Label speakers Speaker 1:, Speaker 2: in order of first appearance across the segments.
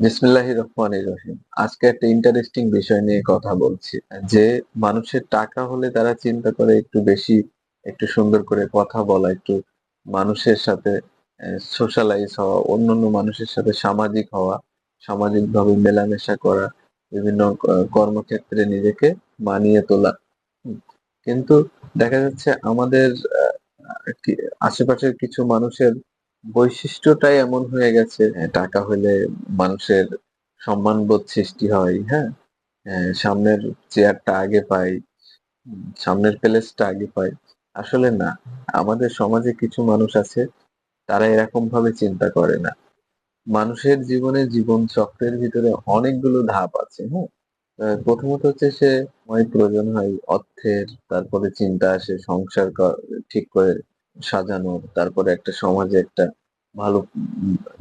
Speaker 1: বিসমিল্লাহির রহমানির রহিম। আজকে একটা ইন্টারেস্টিং বিষয় নিয়ে কথা বলছি, যে মানুষের টাকা হলে তারা চিন্তা করে একটু বেশি, একটু সুন্দর করে কথা বলা, একটু মানুষের সাথে সোশ্যালাইজ হওয়া, অন্যান্য মানুষের সাথে সামাজিক হওয়া, সামাজিকভাবে মেলামেশা করা, বিভিন্ন কর্মক্ষেত্রে নিজেকে মানিয়ে তোলা। কিন্তু দেখা যাচ্ছে আমাদের আশেপাশের কিছু মানুষের বৈশিষ্ট্যটাই এমন হয়ে গেছে হ্যাঁ, টাকা হলে মানুষের সম্মানবোধ সৃষ্টি হয় হ্যাঁ? হ্যাঁ, সামনের চেয়ারটা আগে পাই সামনের প্লেসটা আগে পাই। আসলে না আমাদের সমাজে কিছু মানুষ আছে তারা এরকম ভাবে চিন্তা করে না। মানুষের জীবনে জীবন চক্রের ভিতরে অনেকগুলো ধাপ আছে হ্যাঁ? প্রথমত হচ্ছে সে প্রয়োজন হয় অর্থের তারপরে চিন্তা আসে সংসার ঠিক করে সাজানোর তারপরে একটা সমাজে একটা ভালো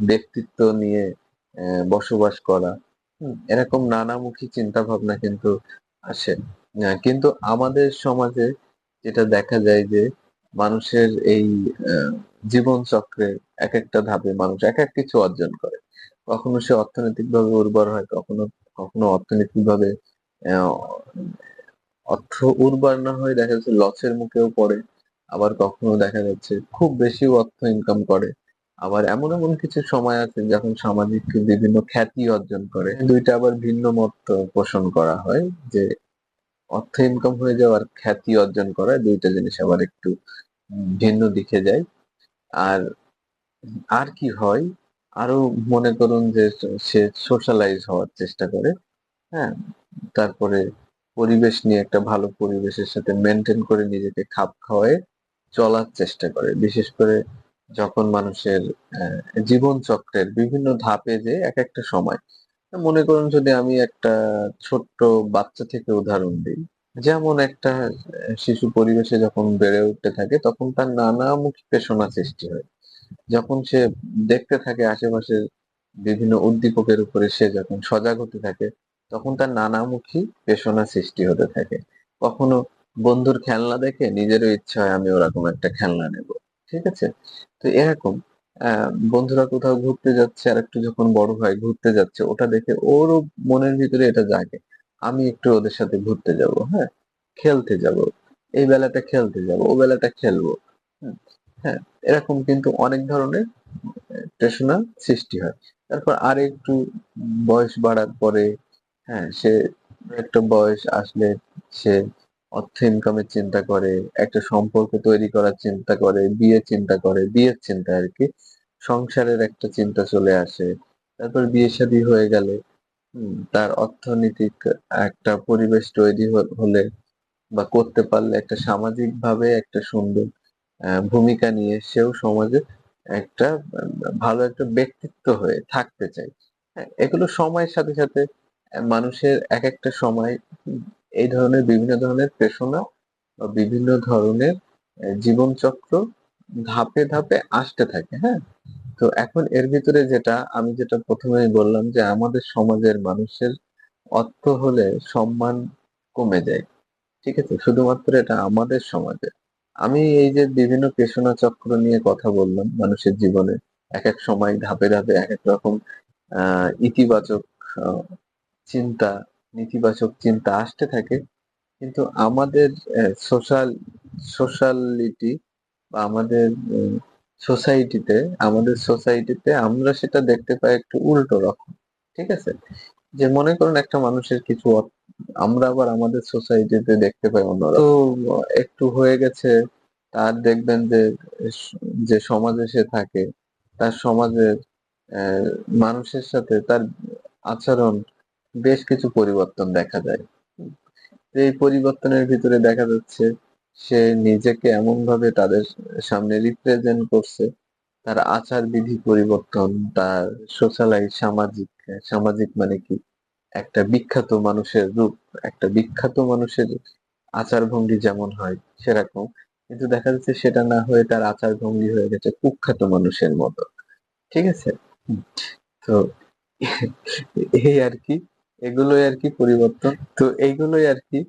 Speaker 1: ব্যক্তিত্ব নিয়ে বসবাস করা এরকম নানামুখী চিন্তা ভাবনা কিন্তু আসে। কিন্তু আমাদের সমাজে যেটা দেখা যায় যে মানুষের এই জীবন চক্রে এক একটা ধাপে মানুষ এক এক কিছু অর্জন করে। কখনো সে অর্থনৈতিকভাবে উর্বর হয়, কখনো কখনো অর্থনৈতিকভাবে অর্থ উর্বর না হয়ে দেখা যাচ্ছে লসের মুখেও পড়ে। আবার কখনো দেখা যাচ্ছে খুব বেশি অর্থ ইনকাম করে। আবার এমন এমন কিছু সময় আছে যখন সামাজিক বিভিন্ন খ্যাতি অর্জন করে। দুইটা আবার ভিন্ন মত পোষণ করা হয় যে অর্থ ইনকাম হয়ে যাওয়ার খ্যাতি অর্জন করা দুইটা জিনিস আবার একটু ভিন্ন দিকে যায়। আর আর কি হয়? আরও মনে করুন যে সে সোশ্যালাইজ হওয়ার চেষ্টা করে হ্যাঁ? তারপরে পরিবেশ নিয়ে একটা ভালো পরিবেশের সাথে মেনটেন করে নিজেকে খাপ খাওয়ায়। চলার চেষ্টা করে। বিশেষ করে যখন মানুষের জীবন চক্রের বিভিন্ন ধাপে যে এক একটা সময় মনে করুন যদি আমি একটা ছোট্ট বাচ্চা থেকে উদাহরণ দিই, যেমন একটা শিশু পরিবেশে যখন বেড়ে উঠতে থাকে, তখন তার নানামুখী পেশনা সৃষ্টি হয়। যখন সে দেখতে থাকে আশেপাশের বিভিন্ন উদ্দীপকের উপরে, সে যখন সজাগ হতে থাকে, তখন তার নানামুখী পেশনা সৃষ্টি হতে থাকে। কখনো বন্ধুর খেলনা দেখে নিজেরও ইচ্ছা হয় আমি ওরকম একটা খেলনা নেব ঠিক আছে? তো এরকম বন্ধুরা কোথাও ঘুরতে যাচ্ছে আর একটু যখন বড় হয় ঘুরতে যাচ্ছে ওটা দেখে ওরও মনের ভিতরে এটা জাগে আমি একটু ওদের সাথে ঘুরতে যাব হ্যাঁ? খেলতে যাব এই বেলাটা খেলতে যাব ও বেলাটা খেলব হুম, হ্যাঁ এরকম কিন্তু অনেক ধরনের পেশনা সৃষ্টি হয়। তারপর আর একটু বয়স বাড়ার পরে হ্যাঁ সে একটা বয়স আসলে সে অর্থ ইনকামের চিন্তা করে একটা সম্পর্ক তৈরি করার চিন্তা করে বিয়ে চিন্তা করে বিয়ের চিন্তা আর কি। সংসারের একটা চিন্তা চলে আসে তারপর বিয়ে শাদী হয়ে গেলে তার অর্থনৈতিক একটা পরিবেশ তৈরি হলে বা করতে পারলে একটা সামাজিক ভাবে একটা সুন্দর ভূমিকা নিয়ে সেও সমাজে একটা ভালো একটা ব্যক্তিত্ব হয়ে থাকতে চায়। হ্যাঁ, এগুলো সময়ের সাথে সাথে মানুষের এক একটা সময় এই ধরনের বিভিন্ন ধরনের পেশনা বা বিভিন্ন ধরনের জীবনচক্র ধাপে ধাপে আসতে থাকে হ্যাঁ? তো এখন এর ভিতরে যেটা আমি যেটা প্রথমেই বললাম যে আমাদের সমাজের মানুষের অর্থ হলে সম্মান কমে যায়, ঠিক আছে? শুধুমাত্র এটা আমাদের সমাজে। আমি এই যে বিভিন্ন পেশনা চক্র নিয়ে কথা বললাম মানুষের জীবনে, এক এক সময় ধাপে ধাপে এক এক রকম ইতিবাচক চিন্তা নেতিবাচক চিন্তা আসতে থাকে। কিন্তু আমাদের সোশ্যাল সোশ্যালিটি বা আমাদের সোসাইটিতে আমাদের সোসাইটিতে আমরা সেটা দেখতে পাই একটু উল্টো রকম ঠিক আছে? যে মনে করুন একটা মানুষের কিছু আমরা আবার আমাদের সোসাইটিতে দেখতে পাই অন্যরকম। তো একটু হয়ে গেছে তার দেখবেন যে যে সমাজে সে থাকে তার সমাজের মানুষের সাথে তার আচরণ বেশ কিছু পরিবর্তন দেখা যায়। এই পরিবর্তনের ভিতরে দেখা যাচ্ছে, সে নিজেকে এমন ভাবে তাদের সামনে রিপ্রেজেন্ট করছে, তার আচার বিধি পরিবর্তন, তার সোশ্যালাইজ সামাজিক সামাজিক মানে কি, একটা বিখ্যাত মানুষের রূপ, একটা বিখ্যাত মানুষের আচার ভঙ্গি যেমন হয় সেরকম, কিন্তু দেখা যাচ্ছে সেটা না হয়ে তার আচার ভঙ্গি হয়ে গেছে কুখ্যাত মানুষের মতো। ঠিক আছে? তো এই আর কি এগুলোই আর কি পরিবর্তন তো এইগুলোই আর কি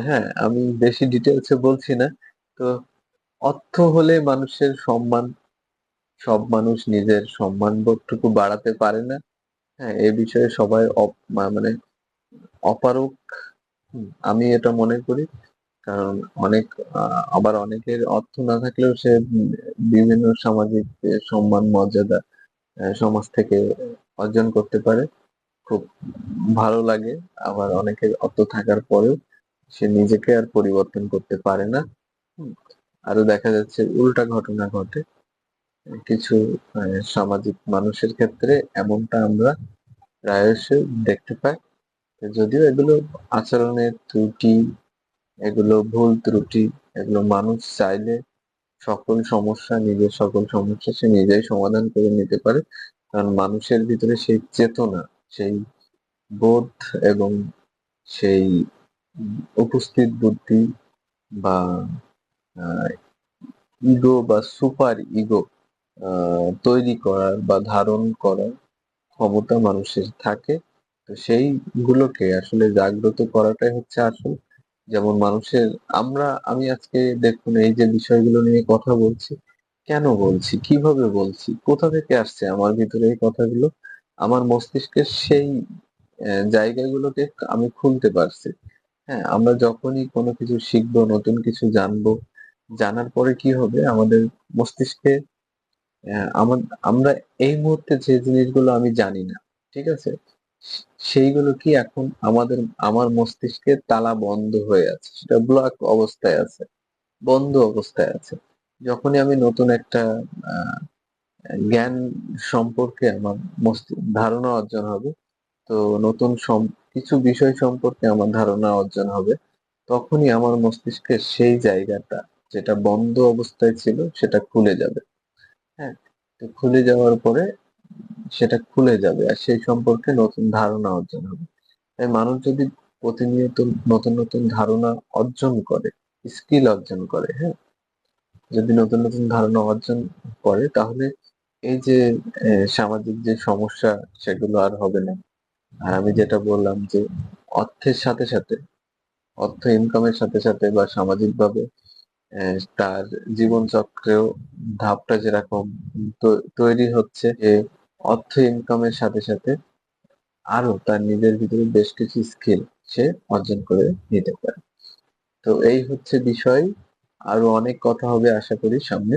Speaker 1: হ্যাঁ আমি বেশি ডিটেলসে বলছি না তো অর্থ হলে মানুষের সম্মান সব মানুষ নিজের সম্মান বোধটুকু বাড়াতে পারে না হ্যাঁ, এ বিষয়ে সবাই মানে অপারগ হুম, আমি এটা মনে করি। কারণ অনেক আবার অনেকের অর্থ না থাকলেও সে বিভিন্ন সামাজিক সম্মান মর্যাদা সমাজ থেকে অর্জন করতে পারে। খুব ভালো লাগে। আবার অনেকের অত থাকার পরেও সে নিজেকে আর পরিবর্তন করতে পারে না। আরও দেখা যাচ্ছে উল্টা ঘটনা ঘটে। কিছু সামাজিক মানুষের ক্ষেত্রে এমনটা আমরা প্রায়শই দেখতে পাই। যদিও এগুলো আচরণের ত্রুটি, এগুলো ভুল ত্রুটি, এগুলো মানুষ চাইলে সকল সমস্যা নিজের সকল সমস্যা সে নিজেই সমাধান করে নিতে পারে। কারণ মানুষের ভিতরে সেই চেতনা, সেই বোধ এবং সেই উপস্থিত বুদ্ধি বা ইগো বা সুপার ইগো তৈরি করার বা ধারণ করার ক্ষমতা মানুষের থাকে। তো সেইগুলোকে আসলে জাগ্রত করাটাই হচ্ছে আসল। যেমন মানুষের আমরা আমি আজকে দেখুন এই যে বিষয়গুলো নিয়ে কথা বলছি, কেন বলছি? কীভাবে বলছি? কোথা থেকে আসছে আমার ভিতরে এই কথাগুলো? আমার মস্তিষ্কের সেই জায়গাগুলোকে আমি খুলতে পারছি। হ্যাঁ? আমরা যখনই কোনো কিছু শিখব, নতুন কিছু জানব, জানার পরে কি হবে? আমাদের মস্তিষ্কে অ্যা আমা আমরা এই মুহূর্তে যে জিনিসগুলো আমি জানি না, ঠিক আছে? সেইগুলো কি এখন আমাদের আমার মস্তিষ্কে তালা বন্ধ হয়ে আছে। সেটা ব্লক অবস্থায় আছে। বন্ধ অবস্থায় আছে। যখনই আমি নতুন একটা জ্ঞান সম্পর্কে আমার ধারণা অর্জন হবে, তো নতুন কিছু বিষয় সম্পর্কে আমার ধারণা অর্জন হবে, তখনই আমার মস্তিষ্কের সেই জায়গাটা যেটা বন্ধ অবস্থায় ছিল সেটা খুলে যাবে। হ্যাঁ? তো খুলে যাওয়ার পরে সেটা খুলে যাবে। আর সেই সম্পর্কে নতুন ধারণা অর্জন হবে। তাই মানুষ যদি প্রতিনিয়ত নতুন, নতুন ধারণা অর্জন করে, স্কিল অর্জন করে, হ্যাঁ? যদি নতুন, নতুন ধারণা অর্জন করে তাহলে এই যে সামাজিক যে সমস্যা সেগুলো আর হবে না। আর আমি যেটা বললাম যে অর্থের সাথে, সাথে অর্থ ইনকামের সাথে, সাথে বা সামাজিকভাবে তার জীবনচক্রেও ধাপটা যেরকম তৈরি হচ্ছে যে অর্থ ইনকামের সাথে, সাথে আরও তার নিজের ভিতরে বেশ কিছু স্কিল সে অর্জন করে নিতে পারে। তো এই হচ্ছে বিষয়। আরও অনেক কথা হবে আশা করি সামনে।